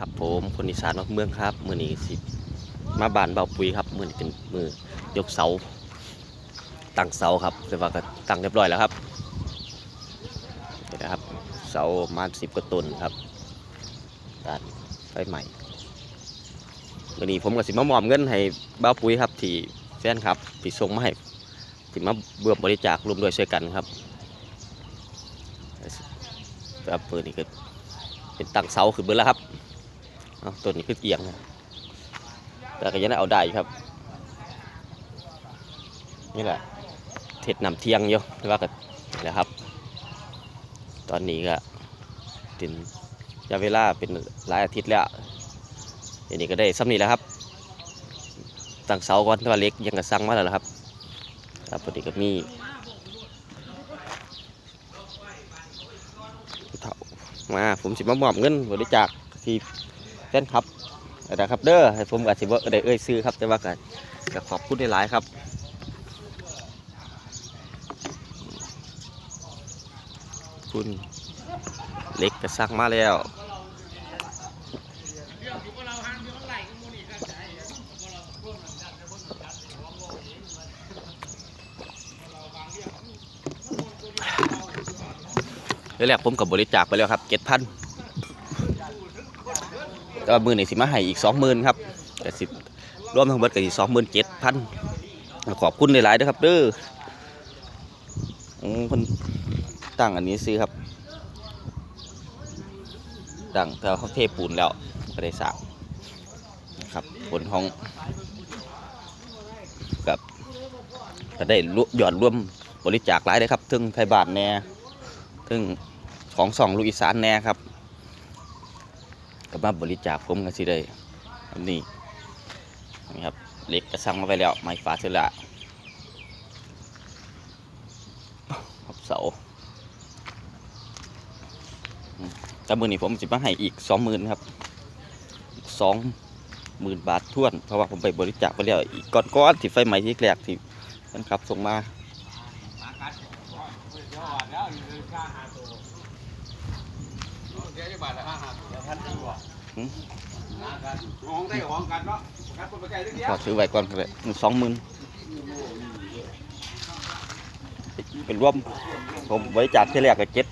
ครับผมคนอีสานเมืองครับมือนี้สิมาบานเบาปุ๋ยครับมือนี้เป็นมือยกเสาตั้งเสาครับแต่ว่าก็ตั้งเรียบร้อยแล้วครับนี่นะครับเสามาสิบกว่าต้นครับตัดไฟใหม่มือนี้ผมก็สิมามอบเงินให้เบาปุ๋ยครับที่แฟนครับที่ส่งมาให้ที่มาเบื่อบริจาครวมด้วยช่วยกันครับครับเปิดนี่ก็เป็นตั้งเสาขึ้นเบิดแล้วครับ ตัวนี้คือเอียงนะแต่ก็ยังได้เอาได้ครับ นี่แหละเท็ดนำเที่ยงอยู่ว่าก็นี่แหละครับ ตอนนี้ก็เป็นยาเวลาเป็นหลายอาทิตย์แล้วเดี๋ยวนี้ก็ได้ซ้ำนี่แล้วครับตั้งเสาก่อนต่ว่าเล็กยังกระสั่งมาแล้วล่ะครับครับพอดีก็มีเฒ่ามาผมสิมามอบเงินบริจาคที่ แฟนครับนะครับเด้อผมอาจสิบ่าได้เอ่ยซื้อครับ แต่ว่าก็ก็ขอบคุณหลายๆครับคุณเล็กก็สั่งมาแล้วเดี๋ยวแรกผมกับบริจาคไปแล้วครับเจ็ดพัน ก็มือนี่สิมาให้อีกสองหมื่นครับแต่สิรวมทั้งหมดก็อีกสองหมื่นเจ็ดพันขอบคุณหลายๆด้วยครับเด้ออืมเพิ่นตั้งอันนี้ซื้อครับ ตั้งแต่เขาเทปูนแล้วก็ได้สางครับผลของกับก็ได้หย่อนร่วมบริจาคหลายเลยครับถึงไทยบาทแน่ถึงของสองลูกอีสานแน่ครับ ก็มาบริจาคผมกันสิได้นนี้นี่ครับเล็กกระสังมาไปแล้ว ไม้ฟ้าเสร็จละครับเสาแต่มือนี้ผมจะมาให้อีกสองหมื่นครับสองหมื่นบาทท้วน เพราะว่าผมไปบริจาคไปแล้วอีกก้อนก้อนที่ไฟไหม้ที่แรกที่นั่นครับส่งมาห้องได้ห้องกันเนาะบคนไปไกลเรื่องเดีย ขวอซื้อไว้ก่อนเลยสองหมื่นเป็นรวมผมบริจาคที่แรกก็เจ็ด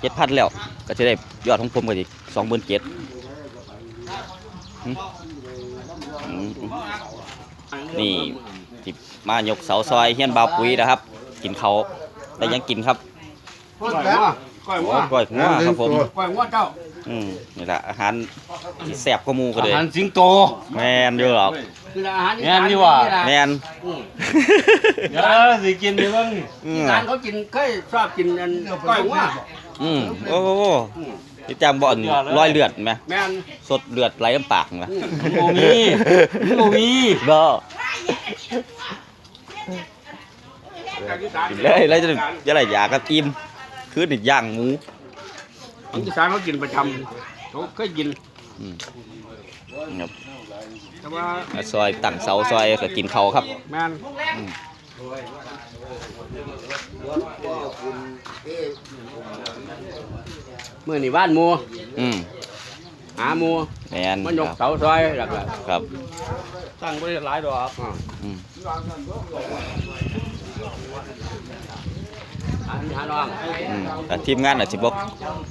เจ็ดพันแล้ว ก็จะได้ยอดของผมก็อีกสองหมื่นเจ็ดนี่ที่มายกเสาซอยเฮียนบาวปุ๋ยนะครับ กินเขาวแต่ยังกินครับก้อยหัวก้อยหัวก้อยหัวครับผมก้อยหัวเจ้า อืมนี่แหละอาหารที่แซ่บก็มูก็เลยอาหารสิงโตแมนเยอะหรอกคืออาหารแม่นดีกว่าแมน เดี๋ยวสิกินดีบ้างอือีมสานเขากินเคยชอบกินอันก้อยหัวอืมโอ้โหที่จำบ่อนรอยเลือดไหมแม่นสดเลือดไหลน้ำปากไหมโมมีโมมีบ่อีสานกินเลยแล้วจะจะอะไรอยากกับอิ่มคือดิย่างหมู อีสานเขากินประจำเขาเคยกิน อืมครับแต่ว่าแล้วซอยตั้งเสาซอยก็กินเขาวครับ แม่นเมื่อนี่บ้านหมูอืมหาหมูแมนมันยกครับเสาซอยหลักครับ ตั้งบริษัทหลายดอก ๆอ่าอืมหาหาน้ องอืมแต่ทีมงานอาจสิบก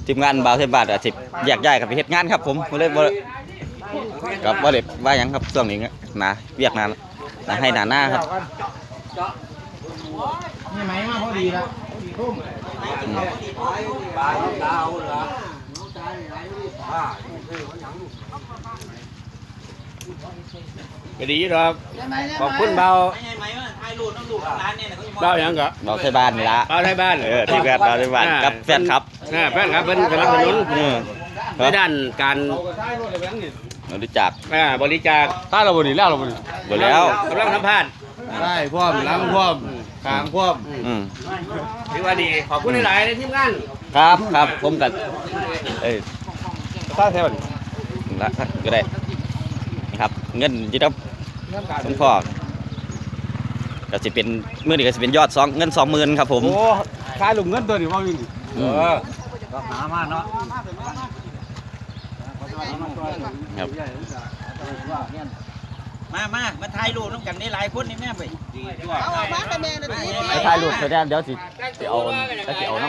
ทีมงานบาวเทพบาทอาจสิแยกย้ายกันไปเฮ็ดงานครับผมบ่เลยบ่ครับบ่ได้ว่าหยังครับช่วงนี้นะเวียกนานนะให้หนาหน้าครับ นี่ไหมมาพอดีแล้วอืม ปลาดาวเหรอก็ดีดอกขอบคุณเบาเบาอย่างก็บาวเทพบ้านนี่ละเบาไทยบ้านเออทีมงานบาวเทพบ้านกับแฟนครับอ่าแฟนครับเป็นสนับสนุนอืมในด้านการรู้จักอ่าบริจาคถ้าเราบริแล้วเราบริบ่แล้วกำลังสัมภาษณ์ได้พร้อมหล้างพร้อมขางพร้อมอืมถือว่าดีขอบคุณหลายๆในทีมงานครับครับผมกันเอ้ยถ้าแทนละก็ได้นี่ครับ เงินจิตบสมพอก็จะเป็นมื้อนี้ก็จะเป็นยอดสองเงิน20,000ครับผมโอ้ขายลุงเงินตัวนี้ว่าอยู่นี่อืมหามาเนาะครับมามามาถ่ายรูปน้ำกันได้หลายคนนี่แม่ไปเอาออกมาแต่แม่น่ะดีไปถ่ายรูปไปได้เดี๋ยวสิสิเอาแล้วสิเอาน้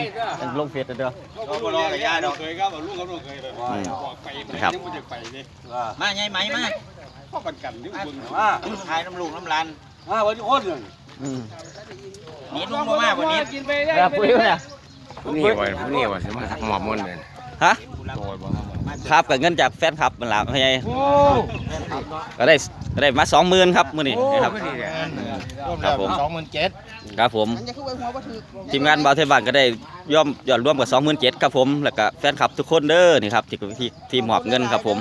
ำลงเฟซเด้อก็บ่รอกับยาดอกเคยครับลูกกับลูกเคยเลยอืมบอกไปครับยังไม่ได้ไปเลยมาใหญ่ไหมมา พ่อกันกันนี่คุณว่าถ่ายน้ำลูกน้ำหลานมาวันนี้คนหนึ่งอืมนี่ลุงมามาวันนี้แล้วปุ้ยเนี่ยนี่ว่านี่ว่าสิมาหมอบมันเลยฮะโดยบ่ครับกับเงินจากแฟนคลับมันละให้ก็ได้ก็ได้มาสองหมื่นครับมื้อนี้นะครับครับผมสองหมื่นเจ็ดครับผมมันจะคือไว้หัวบ่ถึกทีมงานบาวเทบ้านก็ได้ย่อมยอดร่วมกับ27,000ครับผมแล้วก็แฟนคลับทุกคนเด้อนี่ครับที่ที่ที่มอบเงินครับผม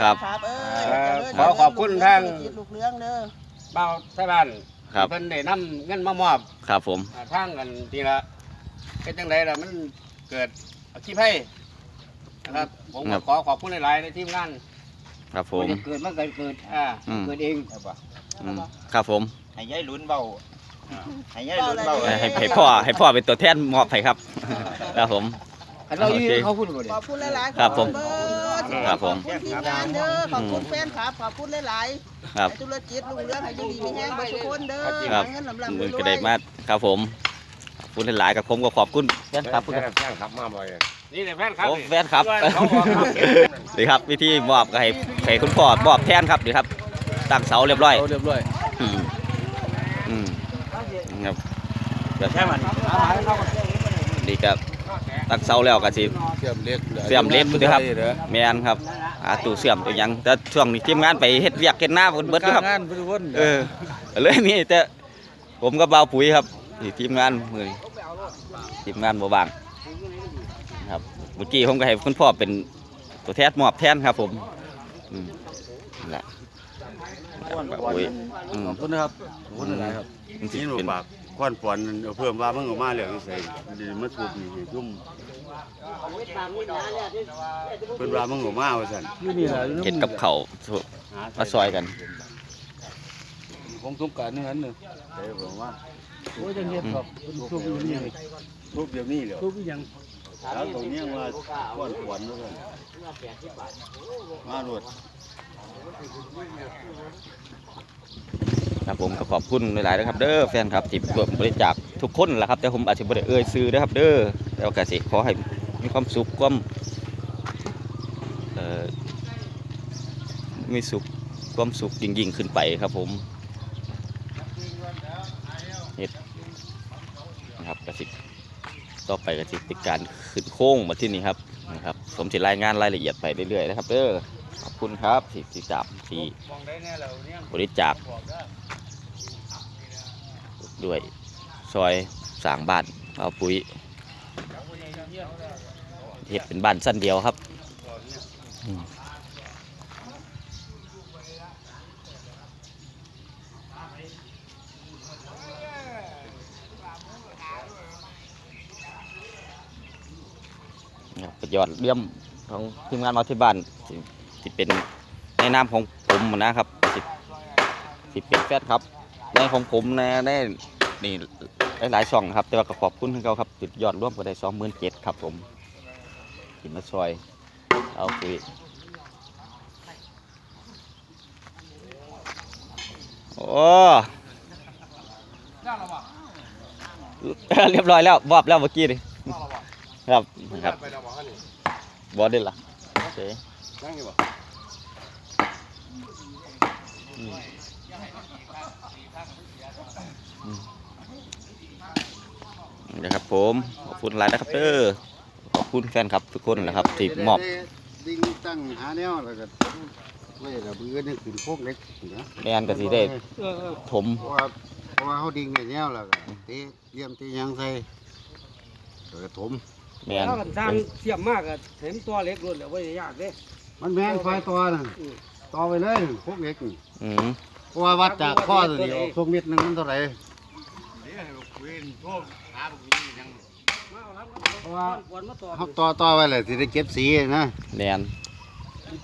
ครับ ขอขอบคุณทาง ลูกเลี้ยงเด้อเบ้าไทยบ้านครับ เพิ่นได้นำเงินมามอบครับผม อ่าทางกันทีละเป็นจังไดล่ะมันเกิดอาชีพให้นะครับ ผมก็ขอขอบคุณหลายๆในทีมงานครับผม เกิดมันเกิดเกิดอ่าอืม เกิดเองอืมครับผม ให้ยายหลุนเบาให้ยายหลุนเบาให้ให้ให้พ่อให้พ่อเป็นตัวแทนมอบให้ครับ ครับผม คันเราอยู่โอเคเขาพูดบ่ดิขอบคุณหลายๆครับผมขอณเบิดครับผม ขอบคุณทีมงานเด้อขอบคุณแฟนคลับขอบคุณหลายๆครับให้ธุรกิจลุงเรื่องให้อยู่ดีมีแห้งเบิดทุกคนเด้อครับหาเงินลำลำรมือวยก็ได้มาครับผมขอบคุณหลายๆกับผมก็ขอบคุณแฟนคลับแฟนครับมาบ่อยนี่แหละแฟนครับโอ้แฟนครับดีครับวิธีมอบก็ให้ให้คุณพ่อมอบแทนครับดีครับตั้งเสาเรียบร้อยเรียบร้อยอืมอืมครับแค่มันดีครับ ตั้งเสาแล้วก็สิเสียมเล็กเสียมเล็กด้วยครับเด้อแมนครับหาตู้เสื่อมตัวหยังแต่ช่วงนี้ทีมงานไปเฮ็ดเวียกเฮ็ดหน้าเบิดเบิดอยู่ครับงานทุกคนเออเลยมีแต่ผมกับบ่าวปุ๋ยครับที่ทีมงานมือนี้ทีมงานบ่บางครับเมื่อกี้ผมก็ให้คุณพ่อเป็นตัวแทนมอบแทนครับผมอืมนั่นแหละ บ่าวปุ๋ยอืมขอบคุณนะครับขอบคุณหลายๆครับ มันสินี่หนูเป็นปากควันปอนเอาเพิ่มว่ามึงออกมาเหลืองใส่ดีมาถูกนี่ให้ทุ่มเพิ่นว่ามึงออกมาว่าซั่นนี่นี่แหละเฮ็ดกับเขาวมาซอยกัน ของสงกรารนี่นั้นนึงเด้บอกว่าโอ้ยจังเฮ็ดครับทุกอยู่นี่ทุบเดี๋ยวนี้เหรอทุกอย่างแล้วตรงนี้ว่าควันปอนว่าซั่นมาโลด ครับผมก็ขอบคุณหลายๆนะครับ เด้อแฟนครับที่ร่วมบริจาคทุกคนแหละครับ แต่ผมอาจจะบ่ได้เอ่ยชื่อนะครับ เด้อแล้วก็สิขอให้มีความสุขความเอ่อมีสุขความสุขยิ่งๆขึ้นไปครับผมเฮ็ดนะครับกระสิต่อไปกระสิเป็นการขึ้นโค้งมาที่นี่ครับนะครับผมจะรายงานรายละเอียดไปเรื่อยๆนะครับ เด้อ ขอบคุณครับที่ติดตามที่บริจาคด้วยซอยสร้างบ้านเอาปุ๋ยเห็ดเป็นบ้านสั้นเดียวครับอืมเนี่ยเป็นยอดเยี่ยมของทีมงานมาที่บ้าน ที่ที่เป็นในนามของผมนะครับที่ที่เป็นแฟนครับในของผมในในนี่หลายๆช่องครับแต่ว่าก็ขอบคุณที่เขาครับติดยอดร่วมก็ได้สองหมื่นเจ็ดครับผมกินมาซอยเอาคุยโอ้เรียบร้อยแล้วบอบแล้วเมื่อกี้นี่ครับครับไปแล้วบ่ฮะนี่บอสได้ละโอเค นั่งอยู่บ่นะครับผม ขอบคุณหลายนะครับเด้อขอบคุณแฟนครับทุกคนแหละครับที่มอบดิ่งตั้งหาแนวแล้วก็เว้ยแล้วมือนี่ขึ้นโคกเล็กนะแมนก็สิได้ถมเพราะว่าเพราะว่าเฮาดิ่งได้แนวแล้วก็เตะเยี่ยมเตะหยังใส่แล้วก็ถมแมนถ้ากันสร้างเสียมมากอะเห็นตัวเล็กรุ่นแล้วว่ายากเด้ มันแม่นไฟตัวนั่นต่อไปเลยโคกเล็กนี่อืมเพราะว่าวัดจากข้อตัวนี้ออกทรงเม็ดหนึงมันเท่าไหร่เพราะว่าควรมาต่อเฮาต่อต่อไว้เลยสิได้เก็บสีนะแมน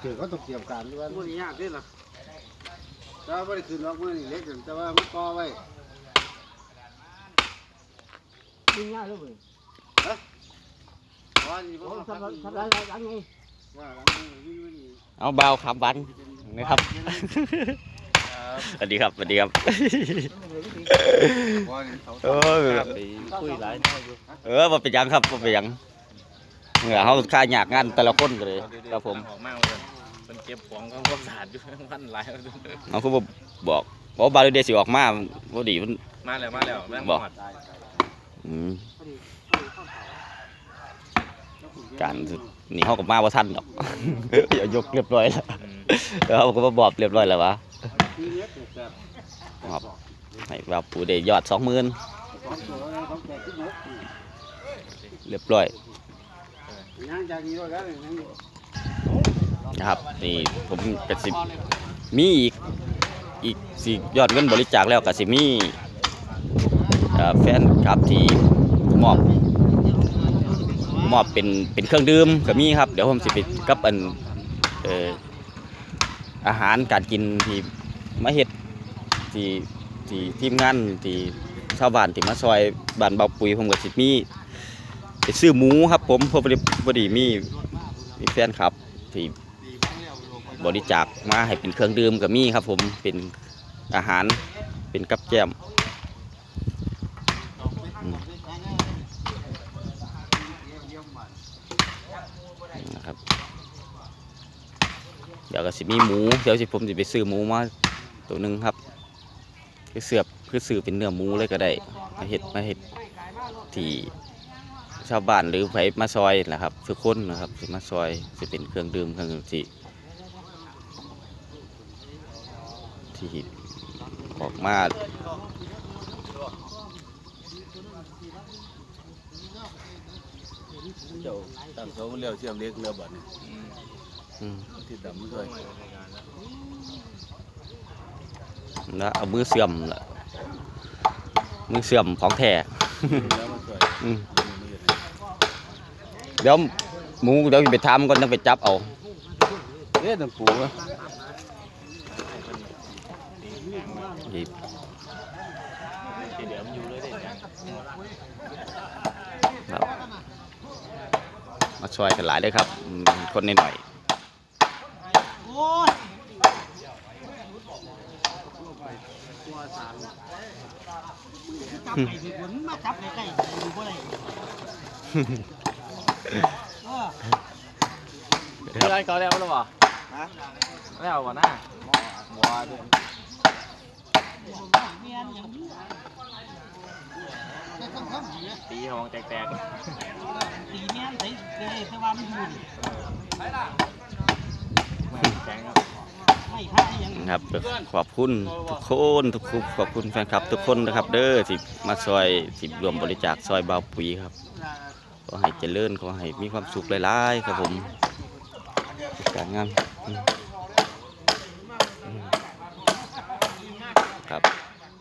เกิดก็ต้องเตรียมการด้วยว่ายากเด้ล่ะแต่ว่าบ่ได้ขึ้นล็อกมือนี่เล็กแต่ว่ามันต่อไว้ยิงง่ายเลยเว้ยว่านี่บ่โอ้ว่าทำว่าทำไรยังไง หลังมือนี่มันนี่เอาเบาครับวันนะครับสวัสดีครับสวัสดีครับเออคุยหลายแน่อยู่เออมาเป็นหยังครับมาเป็นหยังเหงื่อเขาค่าหยากงานแต่ละคนก็เลยครับผมออกมาเลยเป็นเก็บของก็ความสะอาดอยู่วันหลายเอาคือบ่บอกบอกว่าบาลีเดสิออกมาบ่ดีมันมาแล้วมาแล้วแม่งบอกหมดอืมการ นี่เขาก็มาว่าทันดอกอย่ายกเรียบร้อยแล้วอืมแล้วเขาก็มาบอกเรียบร้อยแล้ววะครับให้ว่าปูได้ยอดสองหมื่นเรียบร้อยย่างจากนี้ด้วยกันยังนะครับนี่ผมกสิมีอีกอีกสิยอดเงินบริจาคแล้วกสิมีเอ่อแฟนครับที่มอบ มอบเป็นเป็นเครื่องดื่มก็มีครับ เดี๋ยวผมสิไปกับอันเอ่ออาหารการกินที่มาเฮ็ดที่ที่ทีมงานที่ชาวบ้านที่มาซอยบ้านเบาปุ๋ยผมก็สิมีไปซื้อหมูครับ ผมเพอดีพอดีมีมีแฟนครับที่บริจาคมาให้เป็นเครื่องดื่มก็มีครับ ผมเป็นอาหารเป็นกับแก้มอืม นะครับ เดี๋ยวก็สิมีหมูเดี๋ยวสิผมจะไปซื้อหมูมาตัวหนึ่งครับคือเสือบคือซื้อเป็นเนื้อหมูเลยก็ได้มาเห็ดมาเห็ดที่ชาวบ้านหรือไผมาซอยนะครับทุกคนนะครับสิมาซอยจะเป็นเครื่องดื่มเครื่องที่ที่ออกมาเจ้า ตั้งเสาเลี้ยวเชื่อมเล็กเรือบัดนี่อืมที่ดำด้วยแล้วเอามือเสื่อมล่ะมือเสื่อมของแท้แล้วมาช่วยอืมเดี๋ยวหมูเดี๋ยวไปทำก่อนต้องไปจับเอาเอ๊ะน้ำปูอะอีกทีเดียวมันอยู่เลยเด็ดจัง ครับ มาช่วยกันหลายเลยครับอืมคนนิดหน่อยโอ้ยจับไก่ที่ฝนมาจับใกล้ๆดูบ่ได้เออมีอะไรเขาแล้วหรือเปล่าแล้ววะน้าบัวด้วย เมียนองแต่ต้องทำอย่างนี้ตีห้องแตกตีเมียนใส่เกยแต่ว่ามันอยู่นี่ๆไม่แข็งครับไม่ค่าอย่างนะครับขอบคุณทุกคนทุกคนขอบคุณแฟนคลับ ทุกคนนะครับ เด้อที่มาซอยที่รวมบริจาคซอยบาวปุ๋ยครับขอให้เจริญขอให้มีความสุขหลายๆครับผมการงานอืมอืมครับมี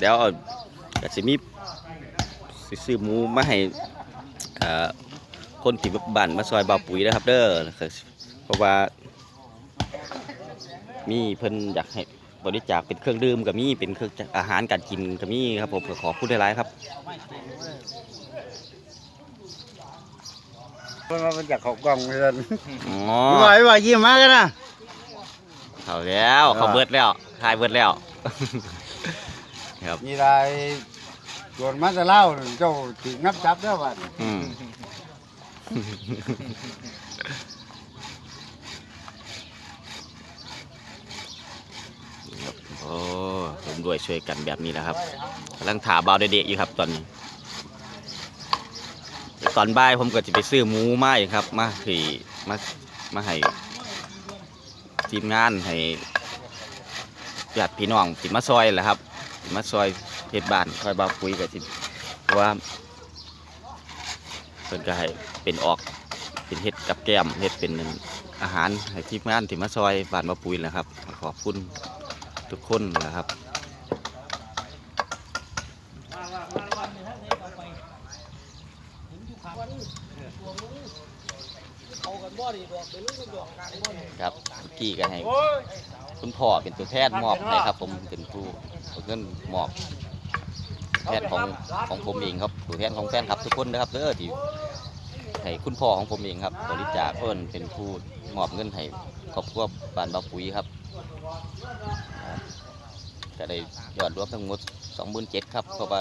เดี๋ยวเอาก็สิมีสิซื้อหมูมาให้เอ่อคนที่บ้านมาซอยบาปุ๋ยนะครับ เด้อเพราะว่า มีเพิ่นอยากให้บริจาคเป็นเครื่องดื่มก็มีเป็นเครื่องอาหารการกินก็มีครับผมก็ขอพูดได้หลายๆครับมันอยากเขากล้องเลยอ๋อไหวว่ายิ้มมากันนะเขาแล้วเขาเบิดแล้วทายเบิดแล้ว ครับนี่ไรส่วนมาจะเล่าเจ้าถึงนับจับได้วันอืม ครับโอ้ผมด้วยช่วยกันแบบนี้แหละครับกำลังถาเบาเด็กๆอยู่ครับตอนนี้ ตอนบ่ายผมก็จะไปซื้อหมูมาอีกครับ มาที่มามาให้ทีมงานให้ญาติพี่น้องที่มาซอยแหละครับที่ มาซอยเฮ็ดบานซอยบาปุ๋ยกับที่เพราะว่าเพิ่นก็ให้เป็นออกเป็นเฮ็ดกับแก้มเฮ็ดเป็นอาหารให้ทีมงานที่มาซอยบานบ่ปุ๋ยแหละครับ ขอบคุณทุกคนนะครับเอากันบ่ดีดอกเป็นลูกดอกกลางบ่นี่ครับกี้ก็ให้คุณพ่อเป็นตัวแทนมอบให้ครับ ผมเป็นผู้ เอาเงินหมอบแทนของของผมเองครับตัวแทนของแฟนครับทุกคนนะครับเด้อที่ให้คุณพ่อของผมเองครับบริจาคเพิ่นเป็นผู้มอบเงินให้ครอบครัวบ้านบ่าปุ๋ยครับอ่าก็ได้ยอดรวมทั้งหมด27,000ครับเพราะว่า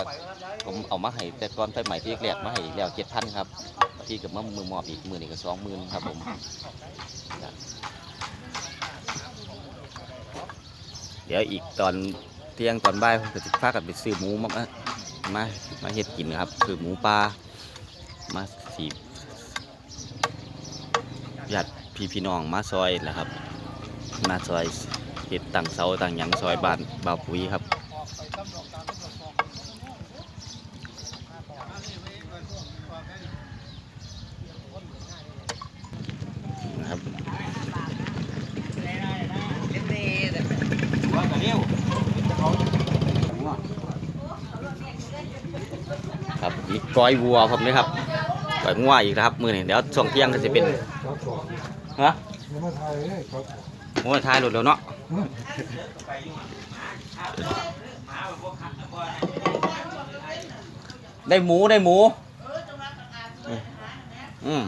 ผมเอามาให้แต่ก่อนไฟใหม่ที่แรกมาให้แล้ว7,000ครับที่กับมามือมอบอีกมือนี่งก็20,000ครับผมเดี๋ยวอีกตอน ที่ยงตอนบ่ายผมจะพากันไปซื้อหมูมามามาเห็ดกินครับ คือหมูปลามาสีญาติพี่พี่น้องมาซอยนะครับ มาซอยเห็ดต่างเสาต่างหยังซอยบ้านบ่าวปุ๋ยครับ ก้อยวัวผมนี่ครับก้อยงัวอีกนะครับมือนี่เดี๋ยวช่วงเที่ยงก็จะเป็นฮะโอ้ยทายหลุดแล้วเนาะได้หมูได้หมู อืม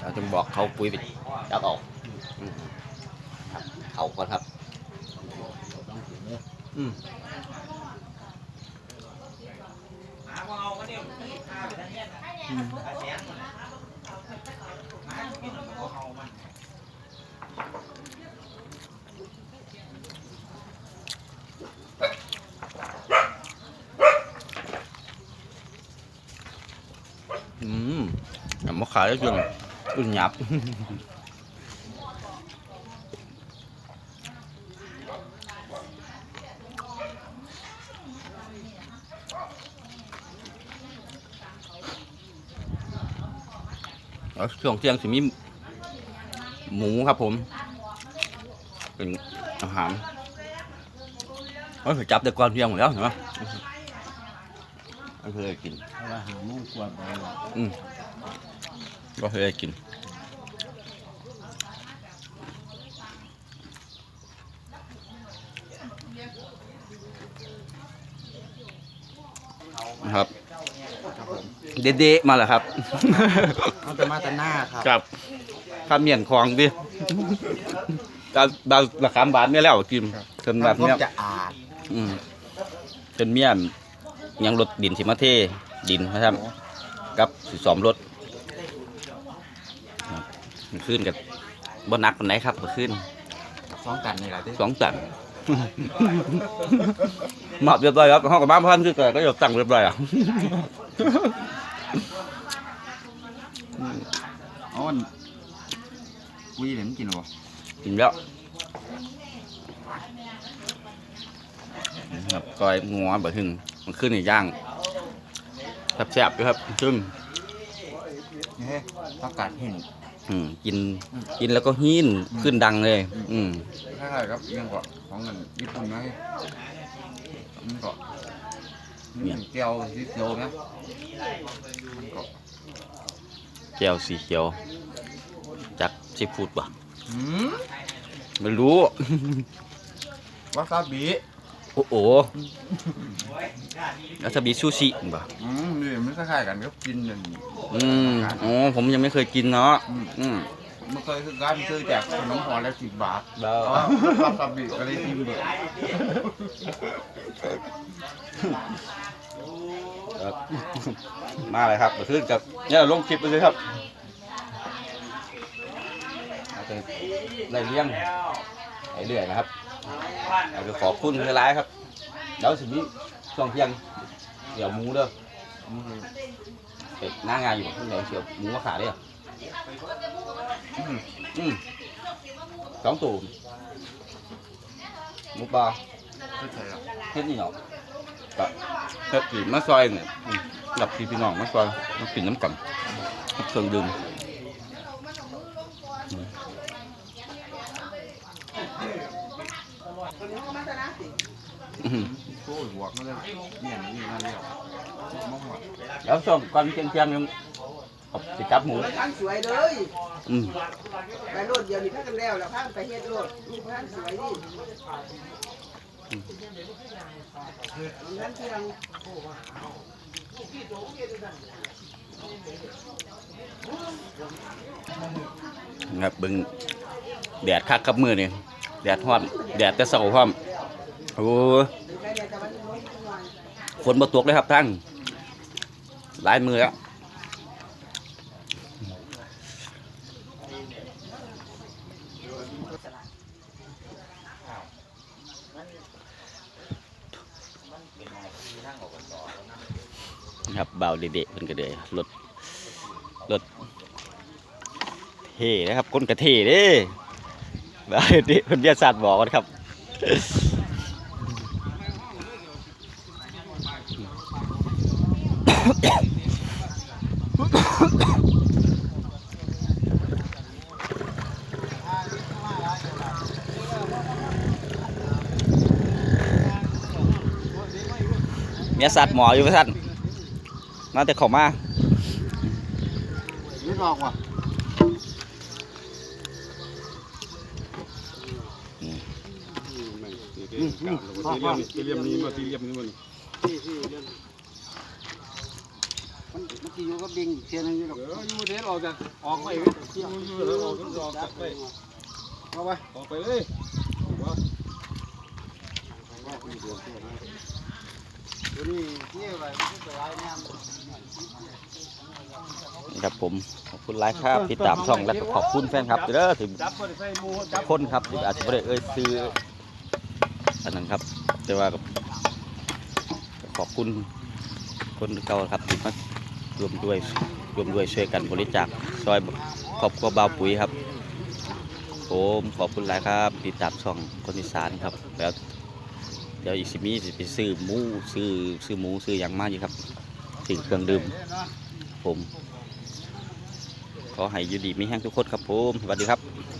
เราจะบอกเขาปุ๋ยไปจับออก เขาก่อนครับ อืมอืมอย่ามาขายได้จริงอุ่นหยับ ช่วงเที่ยงสิมีหมูครับผม เป็นอาหารเฮ้ยจับแต่ก่อนเที่ยงหมดแล้วเห็นไหมไม่เคยกินว่าหาโมงกว่าไปแล้วอืมก็เคยกินนะครับ เด็ดๆมาแล้วครับเขาจะมาแต่หน้าครับกับข้าวเมียนคลองดิดาวดาวราคาบาทเนี่ยแล้วกินจนแบบมันเนี้ยก็จะอาดอืมจนเมียนยังรถดินสิมาเทดินนะครับกับสิสอมรถครับมันขึ้นกับบนนักคนไหนครับมาขึ้นสองกันนี่แหละที่สองตันหมอบเรียบร้อยครับห้องกับบ้านพันคือเกิดก็ยกตั้งเรียบร้อยอะ อ๋อคุยเหลมกินหรอกินแล้วนะครับก้อยงัวบะหึงมันขึ้นในย่างแซ่บๆด้วยครับซึ่งเฮ้ยประกาศเห็นอืมกินกินแล้วก็หินขึ้นดังเลย อืมคล้ายๆครับเรื่องก่อนของเงินญี่ปุ่นไหมมันก็มีแก้วสีเขียวนะมันก็ แก้วสีเขียว จากซีฟู้ดป่ะหืมไม่รู้ วาซาบิโอ้โหแล้วจะมีซูชิป่ะอืมนี่มันคล้ายๆกันครับกินอย่างอืมอ๋อผมยังไม่เคยกินเนาะอืมมันเคยคือการซื้อแจกขนมห่อละสิบบาทแล้วอ๋อวาซาบิก็เลยทิมเบิดครับ มาเลยครับมาขึ้นกับเนี่ยลงคลิปไปเลยครับเอาไปได้เลี้ยงไอ้เรื่อยนะครับเอาไปขอบคุณหลายๆครับเดี๋ยวสิมีช่วงเที่ยงเดี๋ยวหมูเด้อเป็ดหน้างานอยู่ข้างในเสียวหมูมาขายเด้ออืมอืมสองตูมหมูปลาไม่ใช่หรอกเฮ็ดนี่เนาะก็ถ้ากินมาซอยเนี่ย อืมกับพี่พี่น้องมาซอยมากินน้ำกันกับเครื่องดื่มอืมโอ้ยบวกมาเลยเนี่ยนี่มาแล้วมองว่าเดี๋ยวส่งก่อนเที่ยงๆยังเอาไปจับหมูท่านสวยเลยอืมไปโลดเดียวนี่พักกันแล้วแล้วพักไปเฮ็ดโลดลูกท่านสวยนี่ท่านเที่ยง ครับเบิ่งแดดคักกับมือนี่แดดห้อมแดดแต่เสาห้อมโอ้ฝนมาตกเลยครับทั้งหลายมือแล้วครั บเบาเด็ดๆเพิ่นก็เลยรถรถเท่นะครับคนกระเท่เด้เบาเด็ดๆเพิ่นวิทยาศาสตร์บอกกันครับเมียสัตว์หมออยู่พะสัน มาแต่เขามายืดออกว่ะพ่อพ่อตีเหลี่ยมนี้มาตีเหลี่ยมนี้มันมันมันสิอยู่กับดิงเทียนนึงอยู่ดอกเอออยู่เด็ดออกจากออกไปอยู่อยู่แล้วออกออกจากไปเอาไปออกไปเลยตัวนี้นี่อะไรมันจะหลายแนว ครับผมขอบคุณไลค์ครับติดตามช่องและก็ขอบคุณแฟนครับเด้อถึงคนครับที่อาจจะไม่ได้เอ่ยซื้ออันนั้นครับ แต่ว่าก็ขอบคุณคนเก่าครับที่มารวมด้วยรวมด้วยช่วยกันบริจาคซอยครอบครัวบ่าวปุ๋ยครับผมขอบคุณหลายครับติดตามช่องคนอีสานครับแล้ว ดี๋ยวอีกสิบมีสิไปซื้อหมูซื้อซื้อหมูซื้อหยังมาอยู่ครับถึงเครื่องดื่มผม ขอให้อยู่ดีมีแห้งทุกคนครับผมสวัสดีครับ